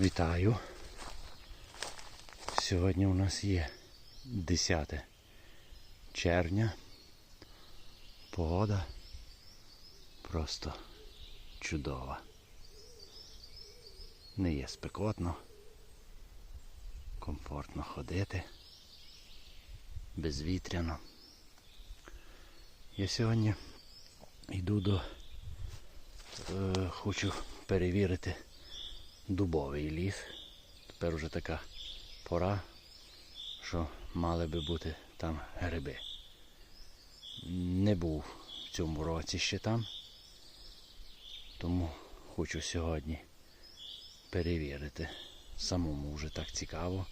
Вітаю. Сьогодні у нас є 10 червня. Погода просто чудова. Не є спекотно, комфортно ходити, безвітряно. Я сьогодні йду до е, хочу перевірити дубовий ліс. Тепер уже така пора, що мали би бути там гриби. Не був в цьому році ще там, тому хочу сьогодні перевірити. Самому вже так цікаво.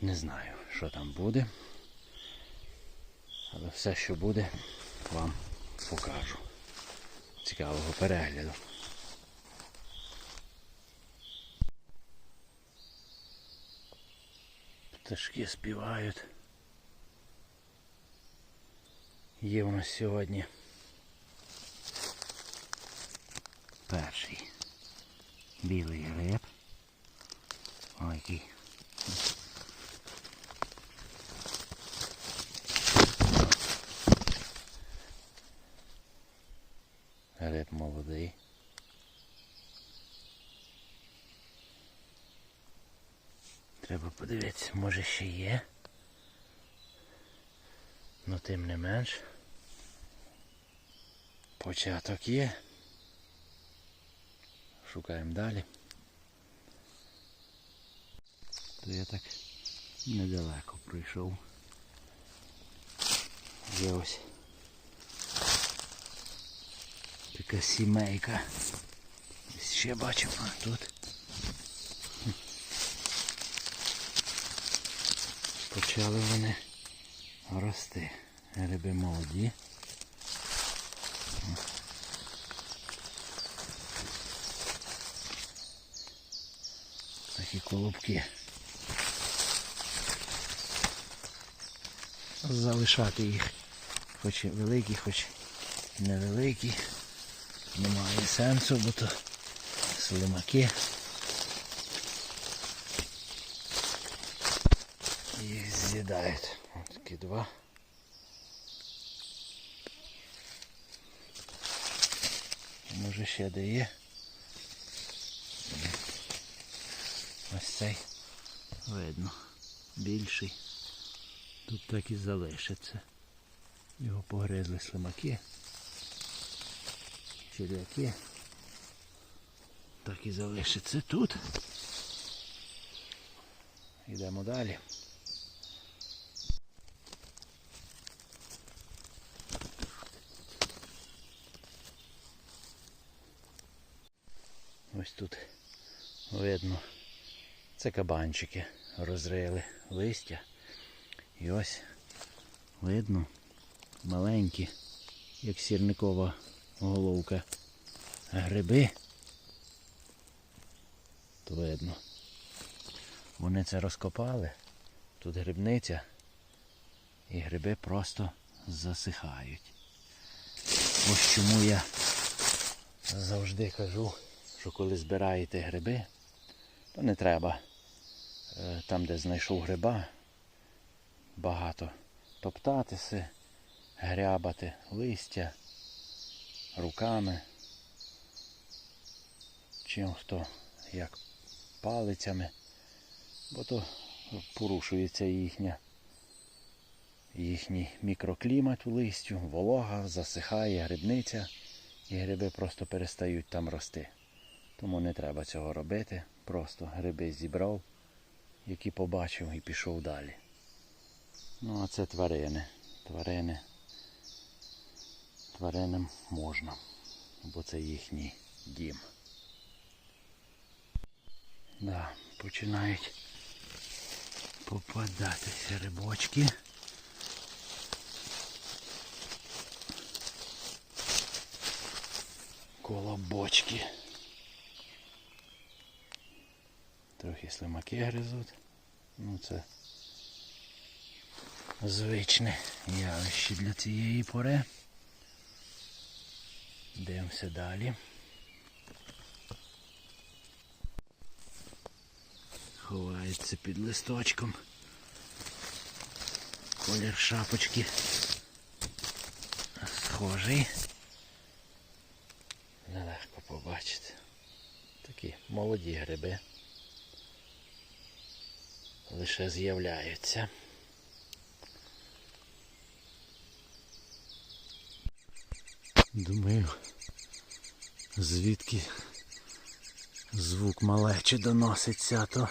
Не знаю, що там буде. Але все, що буде, вам покажу. Цікавого перегляду. Пташки співають. Є у нас сьогодні перший білий гриб. Ой, який. Гриб молодий. Треба подивитися, може ще є. Ну тим не менш. Початок є. Шукаємо далі. То я так недалеко прийшов. Є ось така сімейка. Ще бачимо тут. Почали вони рости. Гриби молоді. Такі колобки. Залишати їх. Хоч великі, хоч невеликі. Немає сенсу, бо то слимаки. З'їдають. Ось такі два. Може ще де є. Ось цей видно. Більший. Тут так і залишиться. Його погризли слимаки. Черв'яки. Так і залишиться тут. Йдемо далі. Ось тут видно. Це кабанчики розрили листя. І ось видно маленькі, як сірникова головка, гриби. То видно. Вони це розкопали. Тут грибниця. І гриби просто засихають. Ось чому я завжди кажу, що коли збираєте гриби, то не треба е, там, де знайшов гриба, багато топтатися, грябати листя руками, чим хто як палицями, бо то порушується їхня, їхній мікроклімат у листю, волога, засихає грибниця і гриби просто перестають там рости. Тому не треба цього робити. Просто гриби зібрав, які побачив і пішов далі. Ну а це тварини. Тварини. Тваринам можна, бо це їхній дім. Да, починають попадатися рибочки. Колобочки. Трохи слимаки гризуть. Ну це звичне явище для цієї пори. Дивимося далі. Ховається під листочком. Колір шапочки схожий. Нелегко побачити. Такі молоді гриби. Лише з'являються. Думаю, звідки звук малечі доноситься, то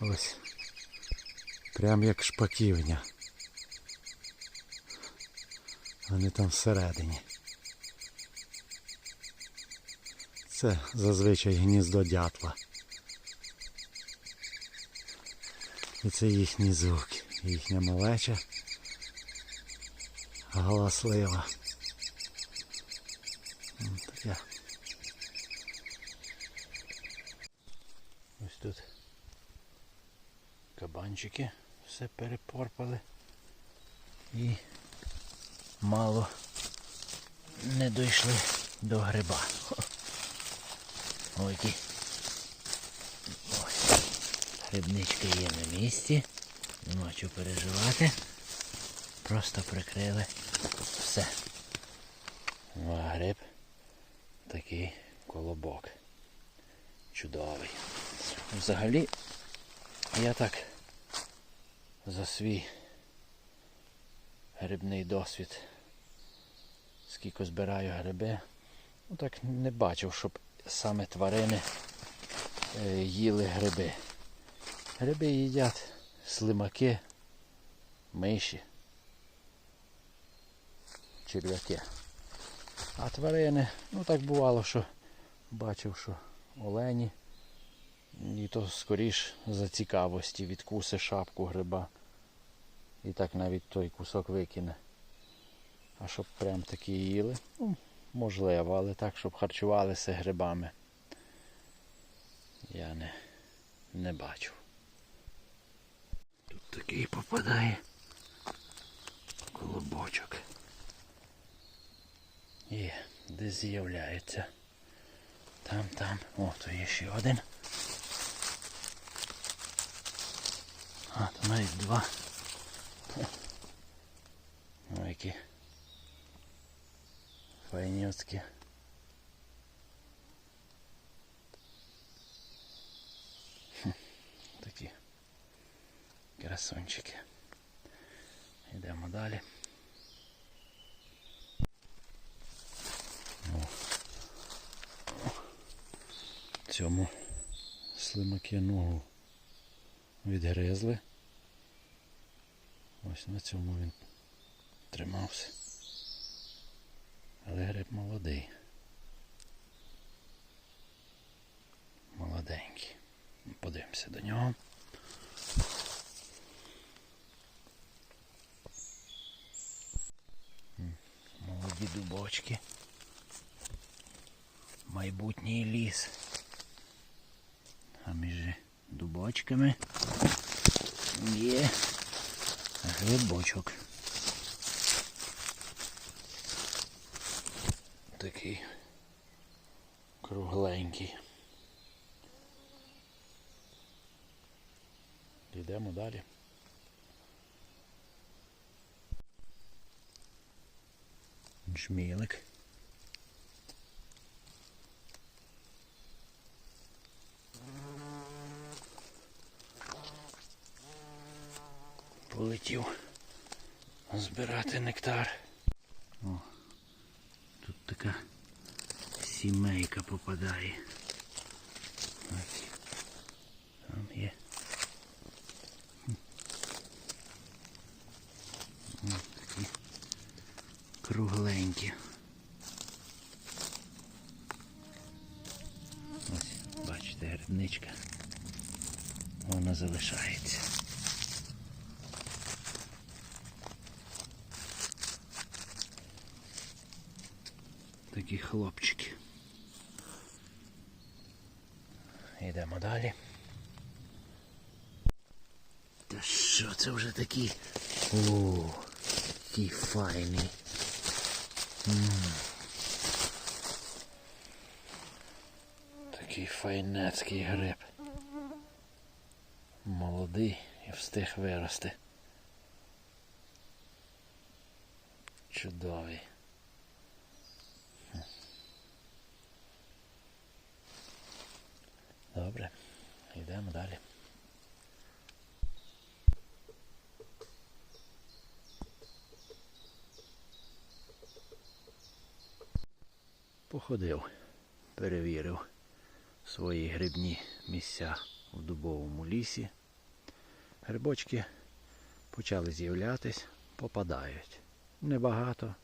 ось прям як шпаківня. Вони там всередині. Це зазвичай гніздо дятла. І це їхні звуки, їхня малеча галаслива. М, Таке. Ось тут кабанчики все перепорпали і мало не дійшли до гриба. Ой. Грибничка є на місці. Нема чого переживати. Просто прикрили все. Ну, а гриб такий колобок. Чудовий. Взагалі, я так за свій грибний досвід, скільки збираю гриби, ну так не бачив, щоб саме тварини е, їли гриби. Гриби їдять слимаки, миші, черв'яки. А тварини, ну так бувало, що бачив, що олені. І то скоріш за цікавості відкуси шапку гриба. І так навіть той кусок викине. А щоб прям такі їли, ну, можливо, але так, щоб харчувалися грибами. Я не, не бачу. Такий попадає колобочок. І десь з'являється. Там, там. О, то є ще один. А, то навіть два. Ой, які файнюцькі. Хм, Такі красунчики. Йдемо далі. О. Цьому слимаки ногу відгризли. Ось на цьому він тримався. Але гриб молодий. Молоденький. Подивимося до нього. Молоді. Майбутній ліс. А між дубочками є грибочок. Такий кругленький. Йдемо далі. Жмілик. Полетів збирати нектар. О, тут така сімейка попадає. Ось. Там є. Хм. Ось такі кругленькі. Ось, бачите, грибничка. Вона залишається. Такі хлопчики. Йдемо далі. Та що це вже такі? О, який файний. Такий файнецький гриб. молодий і встиг вирости. Чудовий. Добре, йдемо далі. Походив, перевірив свої грибні місця в дубовому лісі. Грибочки почали з'являтись, попадають. Небагато,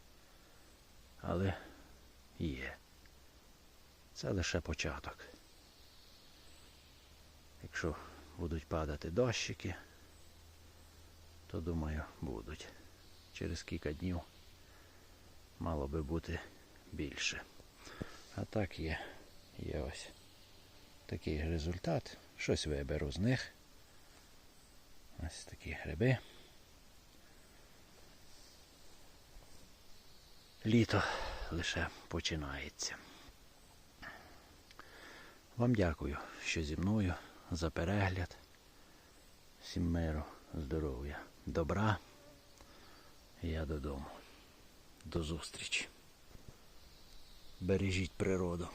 але є. Це лише початок. Якщо будуть падати дощики, то думаю будуть. Через кілька днів мало би бути більше. А так є. Є ось такий результат. Щось виберу з них. Ось такі гриби. Літо лише починається. Вам дякую, що зі мною за перегляд. Всім миру, здоров'я, добра. Я додому. До зустрічі. Бережіть природу.